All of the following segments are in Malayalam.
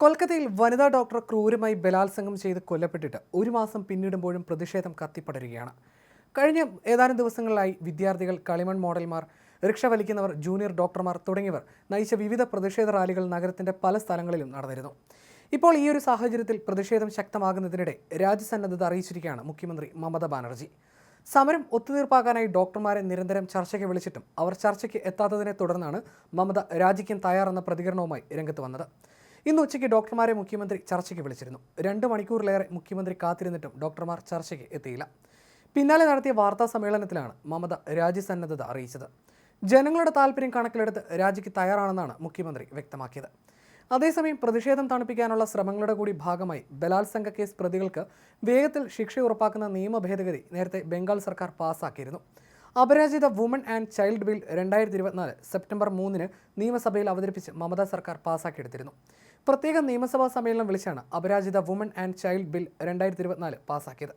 കൊൽക്കത്തയിൽ വനിതാ ഡോക്ടർ ക്രൂരമായി ബലാത്സംഗം ചെയ്ത് കൊല്ലപ്പെട്ടിട്ട് ഒരു മാസം പിന്നിടുമ്പോഴും പ്രതിഷേധം കത്തിപ്പടരുകയാണ്. കഴിഞ്ഞ ഏതാനും ദിവസങ്ങളിലായി വിദ്യാർത്ഥികൾ കളിമൺ മോഡൽമാർ റിക്ഷ വലിക്കുന്നവർ ജൂനിയർ ഡോക്ടർമാർ തുടങ്ങിയവർ നയിച്ച വിവിധ പ്രതിഷേധ റാലികൾ നഗരത്തിന്റെ പല സ്ഥലങ്ങളിലും നടന്നിരുന്നു. ഇപ്പോൾ ഈ ഒരു സാഹചര്യത്തിൽ പ്രതിഷേധം ശക്തമാകുന്നതിനിടെ രാജ്യസന്നദ്ധത അറിയിച്ചിരിക്കുകയാണ് മുഖ്യമന്ത്രി മമത ബാനർജി. സമരം ഒത്തുതീർപ്പാക്കാനായി ഡോക്ടർമാരെ നിരന്തരം ചർച്ചയ്ക്ക് വിളിച്ചിട്ടും അവർ ചർച്ചയ്ക്ക് എത്താത്തതിനെ തുടർന്നാണ് മമത രാജിക്കാൻ തയ്യാറെന്ന പ്രതികരണവുമായി രംഗത്ത് വന്നത്. ഇന്ന് ഉച്ചയ്ക്ക് ഡോക്ടർമാരെ മുഖ്യമന്ത്രി ചർച്ചയ്ക്ക് വിളിച്ചിരുന്നു. രണ്ട് മണിക്കൂറിലേറെ മുഖ്യമന്ത്രി കാത്തിരുന്നിട്ടും ഡോക്ടർമാർ ചർച്ചയ്ക്ക് എത്തിയില്ല. പിന്നാലെ നടത്തിയ വാർത്താ സമ്മേളനത്തിലാണ് മമത രാജ്യസന്നദ്ധത അറിയിച്ചത്. ജനങ്ങളുടെ താല്പര്യം കണക്കിലെടുത്ത് രാജിക്ക് തയ്യാറാണെന്നാണ് മുഖ്യമന്ത്രി വ്യക്തമാക്കിയത്. അതേസമയം പ്രതിഷേധം തണുപ്പിക്കാനുള്ള ശ്രമങ്ങളുടെ കൂടി ഭാഗമായി ബലാത്സംഗ കേസ് പ്രതികൾക്ക് വേഗത്തിൽ ശിക്ഷ ഉറപ്പാക്കുന്ന നിയമ ഭേദഗതി നേരത്തെ ബംഗാൾ സർക്കാർ പാസാക്കിയിരുന്നു. Aparajita woman and child bill രണ്ടായിരത്തി ഇരുപത്തിനാല് സെപ്റ്റംബർ മൂന്നിന് നിയമസഭയിൽ അവതരിപ്പിച്ച് മമതാ സർക്കാർ പാസാക്കിയെടുത്തിരുന്നു. പ്രത്യേക നിയമസഭാ സമ്മേളനം വിളിച്ചാണ് Aparajita woman and child bill രണ്ടായിരത്തി ഇരുപത്തിനാല് പാസാക്കിയത്.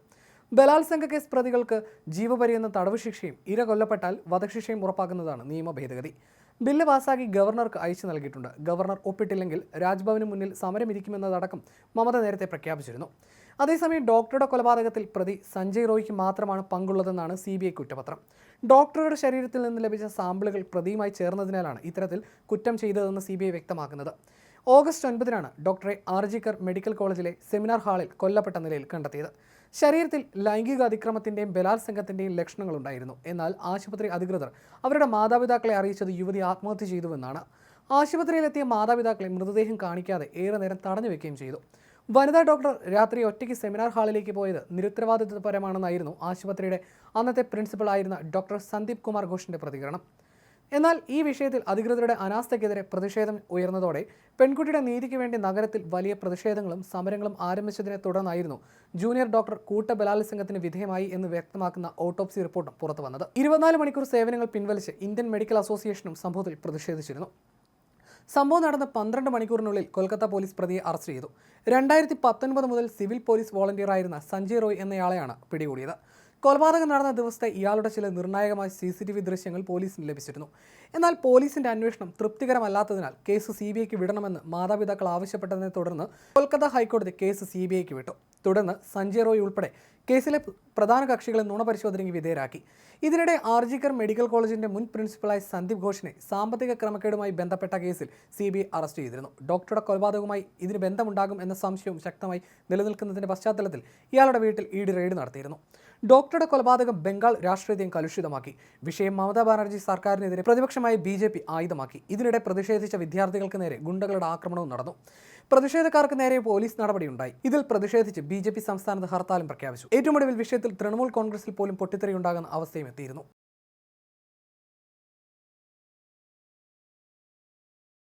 ബലാത്സംഗ കേസ് പ്രതികൾക്ക് ജീവപര്യന്തം തടവ് ശിക്ഷയും ഇര കൊല്ലപ്പെട്ടാൽ വധശിക്ഷയും ഉറപ്പാക്കുന്നതാണ് നിയമ ഭേദഗതി. ബില്ല് പാസാക്കി ഗവർണർക്ക് അയച്ചു നൽകിയിട്ടുണ്ട്. ഗവർണർ ഒപ്പിട്ടില്ലെങ്കിൽ രാജ്ഭവന് മുന്നിൽ സമരമിരിക്കുമെന്നതടക്കം മമത നേരത്തെ പ്രഖ്യാപിച്ചിരുന്നു. അതേസമയം ഡോക്ടറുടെ കൊലപാതകത്തിൽ പ്രതി സഞ്ജയ് റോയ്ക്ക് മാത്രമാണ് പങ്കുള്ളതെന്നാണ് സി ബി ഐ കുറ്റപത്രം. ഡോക്ടറുടെ ശരീരത്തിൽ നിന്ന് ലഭിച്ച സാമ്പിളുകൾ പ്രതിയുമായി ചേർന്നതിനാലാണ് ഇത്തരത്തിൽ കുറ്റം ചെയ്തതെന്ന് സി ബി ഐ വ്യക്തമാക്കുന്നത്. ഓഗസ്റ്റ് ഒൻപതിനാണ് ഡോക്ടറെ ആർജിക്കർ മെഡിക്കൽ കോളേജിലെ സെമിനാർ ഹാളിൽ കൊല്ലപ്പെട്ട നിലയിൽ കണ്ടെത്തിയത്. ശരീരത്തിൽ ലൈംഗിക അതിക്രമത്തിന്റെയും ബലാത്സംഗത്തിന്റെയും ലക്ഷണങ്ങളുണ്ടായിരുന്നു. എന്നാൽ ആശുപത്രി അധികൃതർ അവരുടെ മാതാപിതാക്കളെ അറിയിച്ചത് യുവതി ആത്മഹത്യ ചെയ്തുവെന്നാണ്. ആശുപത്രിയിലെത്തിയ മാതാപിതാക്കളെ മൃതദേഹം കാണിക്കാതെ ഏറെ നേരം തടഞ്ഞു വെക്കുകയും ചെയ്തു. വനിതാ ഡോക്ടർ രാത്രി ഒറ്റയ്ക്ക് സെമിനാർ ഹാളിലേക്ക് പോയത് നിരുത്തരവാദിത്വപരമാണെന്നായിരുന്നു ആശുപത്രിയുടെ അന്നത്തെ പ്രിൻസിപ്പൽ ആയിരുന്ന ഡോക്ടർ സന്ദീപ് കുമാർ ഘോഷിന്റെ പ്രതികരണം. എന്നാൽ ഈ വിഷയത്തിൽ അധികൃതരുടെ അനാസ്ഥയ്ക്കെതിരെ പ്രതിഷേധം ഉയർന്നതോടെ പെൺകുട്ടിയുടെ നീതിക്ക് വേണ്ടി നഗരത്തിൽ വലിയ പ്രതിഷേധങ്ങളും സമരങ്ങളും ആരംഭിച്ചതിനെ തുടർന്നായിരുന്നു ജൂനിയർ ഡോക്ടർ കൂട്ട ബലാത്സംഗത്തിന് വിധേയമായി എന്ന് വ്യക്തമാക്കുന്ന ഓട്ടോപ്സി റിപ്പോർട്ടും പുറത്തു വന്നത് ഇരുപത്തിനാല് മണിക്കൂർ സേവനങ്ങൾ പിൻവലിച്ച് ഇന്ത്യൻ മെഡിക്കൽ അസോസിയേഷനും സംഭവത്തിൽ പ്രതിഷേധിച്ചിരുന്നു. സംഭവം നടന്ന പന്ത്രണ്ട് മണിക്കൂറിനുള്ളിൽ കൊൽക്കത്ത പോലീസ് പ്രതിയെ അറസ്റ്റ് ചെയ്തു. രണ്ടായിരത്തി പത്തൊൻപത് മുതൽ സിവിൽ പോലീസ് വോളണ്ടിയറായിരുന്ന സഞ്ജയ് റോയ് എന്നയാളെയാണ് പിടികൂടിയത്. കൊലപാതകം നടന്ന ദിവസത്തെ ഇയാളുടെ ചില നിർണായകമായ സി സി ടി വി ദൃശ്യങ്ങൾ പോലീസിന് ലഭിച്ചിരുന്നു. എന്നാൽ പോലീസിന്റെ അന്വേഷണം തൃപ്തികരമല്ലാത്തതിനാൽ കേസ് സി ബി ഐക്ക് വിടണമെന്ന് മാതാപിതാക്കൾ ആവശ്യപ്പെട്ടതിനെ തുടർന്ന് കൊൽക്കത്ത ഹൈക്കോടതി കേസ് സി ബി ഐക്ക് വിട്ടു. തുടർന്ന് സഞ്ജയ് റോയ് ഉൾപ്പെടെ കേസിലെ പ്രധാന കക്ഷികളെ നുണപരിശോധനയ്ക്ക് വിധേയരാക്കി. ഇതിനിടെ ആർജിക്കർ മെഡിക്കൽ കോളേജിന്റെ മുൻ പ്രിൻസിപ്പലായ സന്ദീപ് ഘോഷിനെ സാമ്പത്തിക ക്രമക്കേടുമായി ബന്ധപ്പെട്ട കേസിൽ സി ബി ഐ അറസ്റ്റ് ചെയ്തിരുന്നു. ഡോക്ടറുടെ കൊലപാതകവുമായി ഇതിന് ബന്ധമുണ്ടാകും എന്ന സംശയവും ശക്തമായി നിലനിൽക്കുന്നതിന്റെ പശ്ചാത്തലത്തിൽ ഇയാളുടെ വീട്ടിൽ ഇ ഡി റെയ്ഡ് നടത്തിയിരുന്നു. ഡോക്ടറുടെ കൊലപാതകം ബംഗാൾ രാഷ്ട്രീയത്തെയും കലുഷിതമാക്കി. വിഷയം മമതാ ബാനർജി സർക്കാരിനെതിരെ പ്രതിപക്ഷമായി ബി ജെ പി ആയുധമാക്കി. ഇതിനിടെ പ്രതിഷേധിച്ച വിദ്യാർത്ഥികൾക്ക് നേരെ ഗുണ്ടകളുടെ ആക്രമണവും നടന്നു. പ്രതിഷേധക്കാർക്ക് നേരെ പോലീസ് നടപടിയുണ്ടായി. ഇതിൽ പ്രതിഷേധിച്ച് ബി ജെ പി സംസ്ഥാനത്ത് ഹർത്താലും പ്രഖ്യാപിച്ചു. ഏറ്റവും ഒടുവിൽ വിഷയത്തിൽ തൃണമൂൽ കോൺഗ്രസിൽ പോലും പൊട്ടിത്തെറിയുണ്ടാകുന്ന അവസ്ഥയും എത്തിയിരുന്നു.